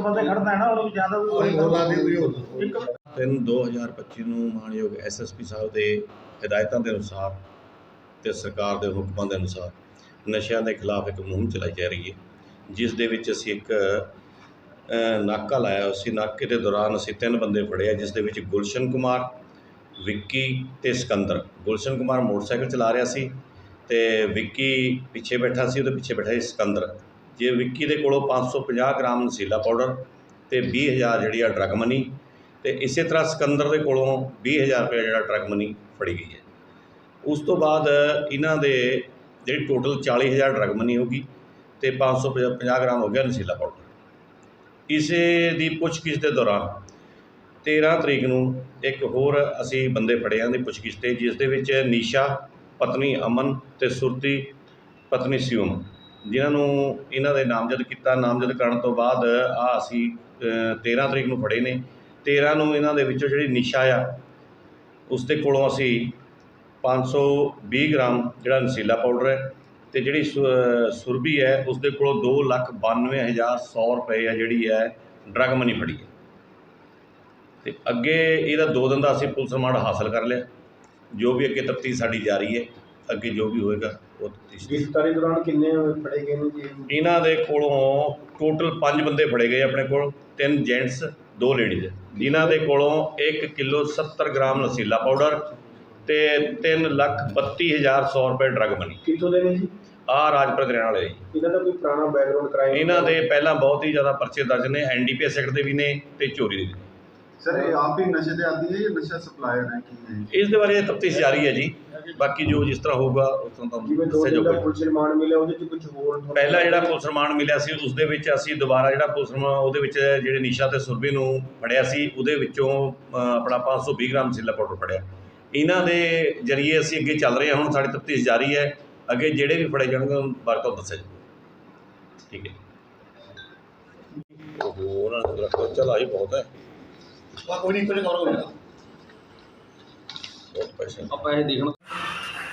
ਬੰਦੇ ਖੜਨਾ ਹੈ ਨਾ ਉਹ ਜ਼ਿਆਦਾ ਕੋਈ ਬੋਲਾ ਨਹੀਂ ਕੋਈ ਹੋਰ ਇੱਕ ਤਿੰਨ 2025 ਨੂੰ ਮਾਨਯੋਗ ਐਸਐਸਪੀ ਸਾਹਿਬ ਦੇ ਹਦਾਇਤਾਂ ਦੇ ਅਨੁਸਾਰ ਤੇ ਸਰਕਾਰ ਦੇ ਹੁਕਮਾਂ ਦੇ ਅਨੁਸਾਰ ਨਸ਼ਿਆਂ ਦੇ ਖਿਲਾਫ ਇੱਕ ਮੁਹਿੰਮ ਚਲਾਈ ਜਾ ਰਹੀ ਹੈ। ਜਿਸ ਦੇ ਵਿੱਚ ਅਸੀਂ ਇੱਕ ਨਾਕਾ ਲਾਇਆ ਸੀ ਨਾਕੇ ਦੇ ਦੌਰਾਨ ਅਸੀਂ ਤਿੰਨ ਬੰਦੇ ਫੜੇ ਜਿਸ ਦੇ ਵਿੱਚ ਗੁਲਸ਼ਨ ਕੁਮਾਰ ਵਿੱਕੀ ਤੇ ਸਿਕੰਦਰ। ਗੁਲਸ਼ਨ ਕੁਮਾਰ ਮੋਟਰਸਾਈਕਲ ਚਲਾ ਰਿਹਾ ਸੀ ਤੇ ਵਿੱਕੀ ਪਿੱਛੇ ਬੈਠਾ ਸੀ ਉਹਦੇ ਪਿੱਛੇ ਬੈਠਾ ਸੀ ਸਿਕੰਦਰ। ਜੇ ਵਿੱਕੀ ਦੇ ਕੋਲੋਂ 550 ਗ੍ਰਾਮ ਨਸ਼ੀਲਾ ਪਾਊਡਰ ਤੇ 20000 ਜਿਹੜੀ ਆ ਡਰਗ ਮਨੀ ਤੇ ਇਸੇ ਤਰ੍ਹਾਂ ਸਿਕੰਦਰ ਦੇ ਕੋਲੋਂ 20000 ਰੁਪਏ ਜਿਹੜਾ ਟਰੱਕ ਮਨੀ ਫੜੀ ਗਈ ਹੈ। ਉਸ ਤੋਂ ਬਾਅਦ ਇਹਨਾਂ ਦੇ ਜਿਹੜੀ ਟੋਟਲ 40000 ਡਰਗ ਮਨੀ ਹੋਗੀ ਤੇ 550 ਗ੍ਰਾਮ ਹੋ ਗਿਆ ਨਸ਼ੀਲਾ ਪਾਊਡਰ। ਇਸੇ ਦੀ ਪੁੱਛਗਿੱਛ ਦੇ ਦੌਰਾਨ 13 ਤਰੀਕ ਨੂੰ ਇੱਕ ਹੋਰ ਅਸੀਂ ਬੰਦੇ ਫੜੇ ਆਂ ਦੀ ਪੁੱਛਗਿੱਛ ਤੇ, ਜਿਸ ਦੇ ਵਿੱਚ ਨੀਸ਼ਾ, ਪਤਨੀ ਅਮਨ ਤੇ ਸੁਰਤੀ, ਪਤਨੀ ਸਿਉਮ। ਜਿਨ੍ਹਾਂ ਨੂੰ ਇਹਨਾਂ ਦੇ ਨਾਮਜ਼ਦ ਕੀਤਾ ਨਾਮਜ਼ਦ ਕਰਨ ਤੋਂ ਬਾਅਦ ਆ ਅਸੀਂ ਅ, 13 ਤਰੀਕ ਨੂੰ ਫੜੇ ਨੇ। 13 ਨੂੰ ਇਹਨਾਂ ਦੇ ਵਿੱਚੋਂ ਜਿਹੜੀ ਨਿਸ਼ਾ ਆ ਉਸ ਦੇ ਕੋਲੋਂ ਅਸੀਂ 520 ਗ੍ਰਾਮ ਜਿਹੜਾ ਨਸ਼ੀਲਾ ਪਾਊਡਰ ਹੈ ਤੇ ਜਿਹੜੀ ਸੁ- ਸੁਰਬੀ ਹੈ ਉਸ ਦੇ ਕੋਲੋਂ 292100 ਰੁਪਏ ਆ ਜਿਹੜੀ ਹੈ ਡਰਗ ਮਨੀ ਫੜੀ ਹੈ। ਤੇ ਅੱਗੇ ਇਹਦਾ ਦੋ ਦਿਨ ਦਾ ਅਸੀਂ ਪੁਲਿਸ ਰਿਮਾਂਡ ਹਾਸਲ ਕਰ ਲਿਆ। ਜੋ ਵੀ ਅੱਗੇ ਤਫਤੀਸ਼ ਸਾਡੀ ਜਾਰੀ ਹੈ ਅੱਗੇ ਜੋ ਵੀ ਹੋਏਗਾ। ਉਹ ਤਫਤੀਸ਼ ਗ੍ਰਿਫਤਾਰੀ ਦੌਰਾਨ ਕਿੰਨੇ ਫੜੇ ਗਏ ਨੇ ਜੀ? ਇਹਨਾਂ ਦੇ ਕੋਲੋਂ ਟੋਟਲ 5 ਬੰਦੇ ਫੜੇ ਗਏ ਆਪਣੇ ਕੋਲ ਤਿੰਨ ਜੈਂਟਸ ਦੋ ਲੇਡੀਜ਼ ਜਿਨ੍ਹਾਂ ਦੇ ਕੋਲੋਂ 1 ਕਿਲੋ 70 ਗ੍ਰਾਮ ਨਸ਼ੀਲਾ ਪਾਊਡਰ ਤੇ 3 ਲੱਖ 32100 ਰੁਪਏ ਡਰਗ ਮਨੀ ਕਿੱਥੋਂ ਦੇ ਨੇ ਜੀ? ਆ ਰਾਜਪੁਰ ਹਰਿਆਣਾ ਵਾਲੇ ਜੀ। ਇਹਨਾਂ ਦਾ ਕੋਈ ਪੁਰਾਣਾ ਬੈਕਗ੍ਰਾਉਂਡ ਕ੍ਰਾਈਮ ਇਹਨਾਂ ਦੇ ਪਹਿਲਾਂ ਬਹੁਤ ਹੀ ਜ਼ਿਆਦਾ ਪਰਚੇ ਦਰਜ ਨੇ ਐਨਡੀਪੀਐਸ ਐਕਟ ਦੇ ਵੀ ਨੇ ਤੇ ਚੋਰੀ ਦੇ ਵੀ ਨੇ। ਸਰ ਇਹ ਆਪ ਹੀ ਨਸ਼ੇ ਦੇ ਆਦੀ ਹੈ ਜਾਂ ਨਸ਼ਾ ਸਪਲਾਇਰ ਹੈ? ਕੀ ਹੈ? ਇਸ ਦੇ ਬਾਰੇ ਤਫਤੀਸ਼ ਜਾਰੀ ਹੈ ਜੀ। ਬਾਕੀ ਜੋ ਜਿਸ ਤਰ੍ਹਾਂ ਹੋਊਗਾ ਉਸ ਤਰ੍ਹਾਂ ਤੁਹਾਨੂੰ ਦੋ ਦੱਸਿਆ ਦਿਨ ਦਾ ਜਾਊਗਾ। ਪੁਲਿਸ ਰਿਮਾਂਡ ਮਿਲਿਆ ਉਹਦੇ ਚ ਕੁਝ ਹੋਰ ਤੁਹਾਨੂੰ ਪਹਿਲਾ ਜਿਹੜਾ ਪੁਲਿਸ ਰਿਮਾਂਡ ਮਿਲਿਆ ਸੀ ਉਸ ਦੇ ਵਿੱਚ ਅਸੀਂ ਦੁਬਾਰਾ ਜਿਹੜਾ ਪੁਲਿਸ ਰਿਮਾਂਡ ਉਹਦੇ ਵਿੱਚ ਜਿਹੜੇ ਨਿਸ਼ਾ ਤੇ ਸੁਰਭੀ ਨੂੰ ਫੜਿਆ ਸੀ ਉਹਦੇ ਵਿੱਚੋਂ ਅ, ਆਪਣਾ 520 ਗ੍ਰਾਮ ਸਿੱਲਾ ਪਾਊਡਰ ਫੜਿਆ। ਇਹਨਾਂ ਦੇ ਜਰੀਏ ਅਸੀਂ ਅੱਗੇ ਚੱਲ ਰਹੇ ਹਾਂ ਹੁਣ ਸਾਡੀ ਤਫਤੀਸ਼ ਜਾਰੀ ਹੈ। ਅੱਗੇ ਜਿਹੜੇ ਵੀ ਫੜੇ ਜਾਣਗੇ ਉਹਨਾਂ ਬਾਰੇ ਤੁਹਾਨੂੰ ਦੱਸਿਆ ਜਾਊਗਾ। ਠੀਕ ਹੈ। ਉਹ ਉਹਨਾਂ ਨੇ ਰੱਖੋ ਚਲ ਆਈ ਬਹੁਤ ਹੈ। ਕੋਈ ਨਹੀਂ ਕੋਈ ਕਵਰ ਹੋ ਜਾਏਗਾ। ਬਹੁਤ ਪੈਸੇ। ਆਪਾਂ ਇਹ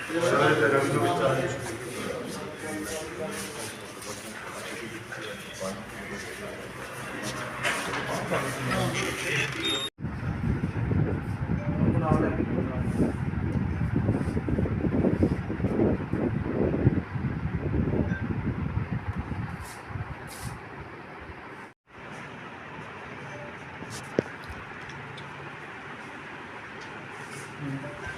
Thank mm -hmm. you.